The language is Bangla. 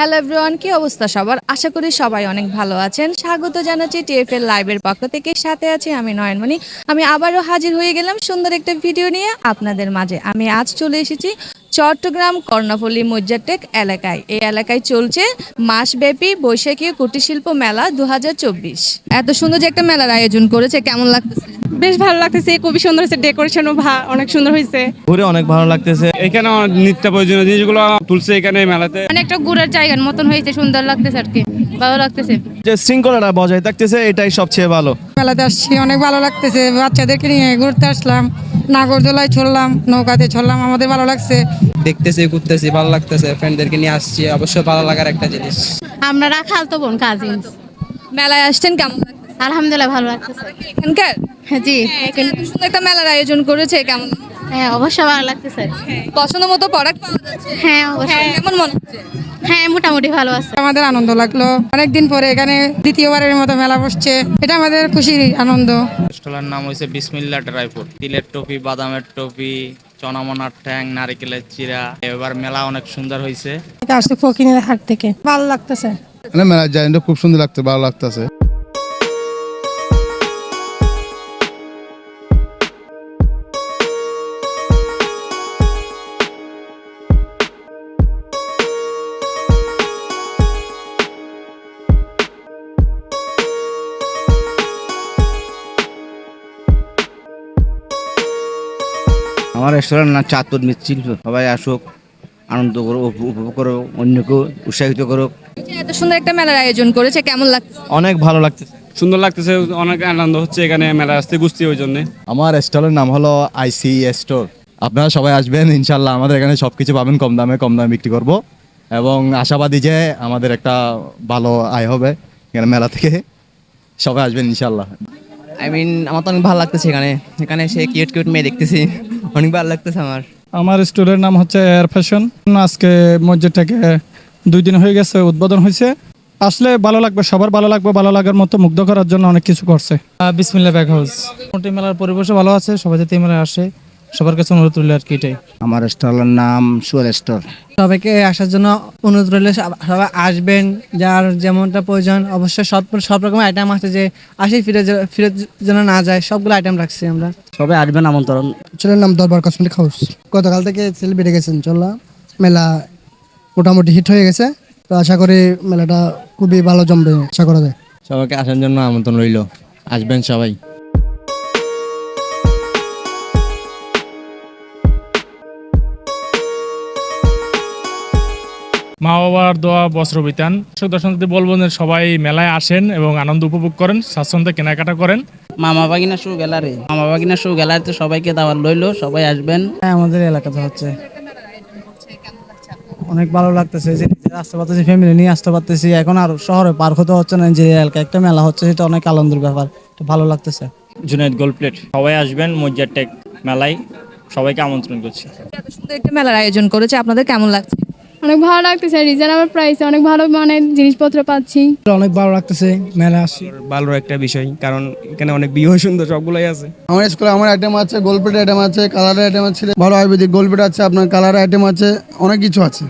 হ্যালো এভরিওয়ান কি অবস্থা সবার? আশা করি সবাই অনেক ভালো আছেন। স্বাগত জানাচ্ছি টিএফএল লাইভের পক্ষ থেকে। সাথে আছি আমি নয়নমণি। আমি আবারও হাজির হয়ে গেলাম সুন্দর একটা ভিডিও নিয়ে আপনাদের মাঝে। আমি আজ চলে এসেছি চট্টগ্রাম কর্ণফুলী মজ্জাটেক এলাকায়। এই এলাকায় চলছে মাসব্যাপী বৈশাখী কুটির শিল্প মেলা দুই হাজার চব্বিশ। এত সুন্দর যে একটা মেলার আয়োজন করেছে কেমন লাগতেছে? বেশ ভালো লাগতেছে খুবই সুন্দর হয়েছে ডেকোরেশনও অনেক সুন্দর হয়েছে। ঘুরে অনেক ভালো লাগতেছে। এখানে নিত্য প্রয়োজনীয় জিনিসগুলো তুলছে এখানে মেলাতে। মানে একটা ঘুরার জায়গার মতন হয়েছে সুন্দর লাগতেছে আর কি ভালো লাগতেছে। যে শৃঙ্খলাটা বজায় থাকতেছে এটাই সবচেয়ে ভালো। মেলাতে আসছি অনেক ভালো লাগতেছে বাচ্চাদেরকে নিয়ে ঘুরতে আসলাম। নাগরদোলায় ছড়লাম নৌকাতে ছড়লাম আমাদের ভালো লাগছে। দেখতেছি ঘুরতেছি ভালো লাগতেছে। ফ্রেন্ডদেরকে নিয়ে আসছি অবশ্যই ভালো লাগার একটা জিনিস। আমরা রাখাল তো বোন কাজিন মেলায় আসছেন কেমন আলহামদুলিল্লাহ ভালো লাগতেছে। এখানকার? জি। এখানে এত সুন্দর একটা মেলার আয়োজন করেছে কেমন হ্যাঁ অবশ্যই ভালো লাগতেছে। পছন্দ মতো প্রোডাক্ট পাওয়া যাচ্ছে? হ্যাঁ অবশ্যই। কেমন মনে হচ্ছে? হ্যাঁ মোটামুটি ভালো আছে। আমাদের আনন্দ লাগল। অনেকদিন পরে এখানে দ্বিতীয়বারের মতো মেলা বসছে। এটা আমাদের খুশির আনন্দ। স্টলের নাম হয়েছে বিসমিল্লা ড্রাই তিলের টপি বাদামের টপি চনামনার ঠ্যাং নারিকেলের চিরা। এবার মেলা অনেক সুন্দর হয়েছে আসছে ফকিনের হাট থেকে। ভালো লাগতেছে। মেলা জায়গাটা খুব সুন্দর লাগতো ভালো লাগতেছে। আমার রেস্টুরেন্ট না চাতুর মিছিল। সবাই আসুক আনন্দ করুক উপ- উপভোগ করুক অন্যকে উৎসাহিত করুক। এত সুন্দর একটা মেলার আয়োজন করেছে কেমন লাগছে? অনেক ভালো লাগতেছে। সুন্দর লাগতেছে অনেক আনন্দ হচ্ছে এখানে মেলা আসতে গুছতি ওই জন্য। আমার স্টলের নাম হলো আইসি স্টোর আপনারা সবাই আসবেন ইনশাল্লাহ আমাদের এখানে সব কিছু পাবেন কম দামে কম দামে বিক্রি করব। এবং আশাবাদী যে আমাদের একটা ভালো আয় হবে এখানে মেলা থেকে। সবাই আসবেন ইনশাল্লাহ আই মিন আমার তো অনেক ভালো লাগতেছে এখানে। এখানে সে কিউট কিউট মেয়ে দেখতেছি। অনেক ভালো লাগতেছে আমার। আমার স্টোরের নাম হচ্ছে এয়ার ফ্যাশন আজকে মসজিদটাকে দুই দিন হয়ে গেছে উদ্বোধন হয়েছে। আসলে ভালো লাগবে সবার ভালো লাগবে ভালো লাগার মতো মুগ্ধ করার জন্য অনেক কিছু করছে। বিসমিল্লা ব্যাগ হাউস। মোটামুটি মেলার পরিবেশও ভালো আছে সবাই যাতে মেলায় আসে। সবার কাছে অনুরোধ রইল আর কি এটাই। আমার স্টলের নাম সুয়ার স্টোর। সবাইকে আসার জন্য অনুরোধ রইলে সবাই আসবেন যার যেমনটা প্রয়োজন অবশ্যই সব সব রকমের আইটেম আছে যে আসি ফিরে ফিরে যেন না যায় সবগুলো আইটেম রাখছি আমরা। সবাই আসবেন আমন্ত্রণ। ছেলের নাম দরবার কসমেটিক হাউস। গতকাল থেকে ছেলে বেড়ে গেছেন চললাম মেলা মোটামুটি হিট হয়ে গেছে। তো আশা করি মেলাটা খুবই ভালো জমবে আশা করা যায়। সবাইকে আসার জন্য আমন্ত্রণ রইল। আসবেন সবাই। মা বাবার দোয়া বস্ত্র বিতান। দর্শক দর্শকদের বলব যে সবাই মেলায় আসেন এবং আনন্দ উপভোগ করেন স্বাচ্ছন্দ্যে কেনাকাটা করেন। মামা বাগিনা শু গ্যালারি। মামা বাগিনা শু গ্যালারিতে সবাইকে দাওয়াত লইলো সবাই আসবেন। হ্যাঁ আমাদের এলাকাতে হচ্ছে। অনেক ভালো লাগতেছে যে নিজেরা আসতে পারতেছি ফ্যামিলি নিয়ে আসতে পারতেছি। এখন আর শহরে পার হতে হচ্ছে না যে এলাকায় একটা মেলা হচ্ছে সেটা অনেক আনন্দের ব্যাপার। তো ভালো লাগতেছে। Junaid gold plate. সবাই আসবেন মজ্জার টেক মেলায়। সবাইকে আমন্ত্রণ করছি। এত সুন্দর একটা মেলার আয়োজন করেছে আপনাদের কেমন লাগছে? অনেক ভালো লাগতেছে রিজনেবল প্রাইসে অনেক ভালো মানে জিনিসপত্র পাচ্ছি। অনেক ভালো লাগতেছে মেলা আসছি ভালো একটা বিষয় কারণ এখানে অনেক বিয়ে সুন্দর সবগুলোই আছে। আমার স্কুলে আমার আইটেম আছে গোলপেট আইটেম আছে কালারের আইটেম আছে। ভালো আয়ুর্বেদিক গোলপেট আছে আপনার কালার আইটেম আছে অনেক কিছু আছে।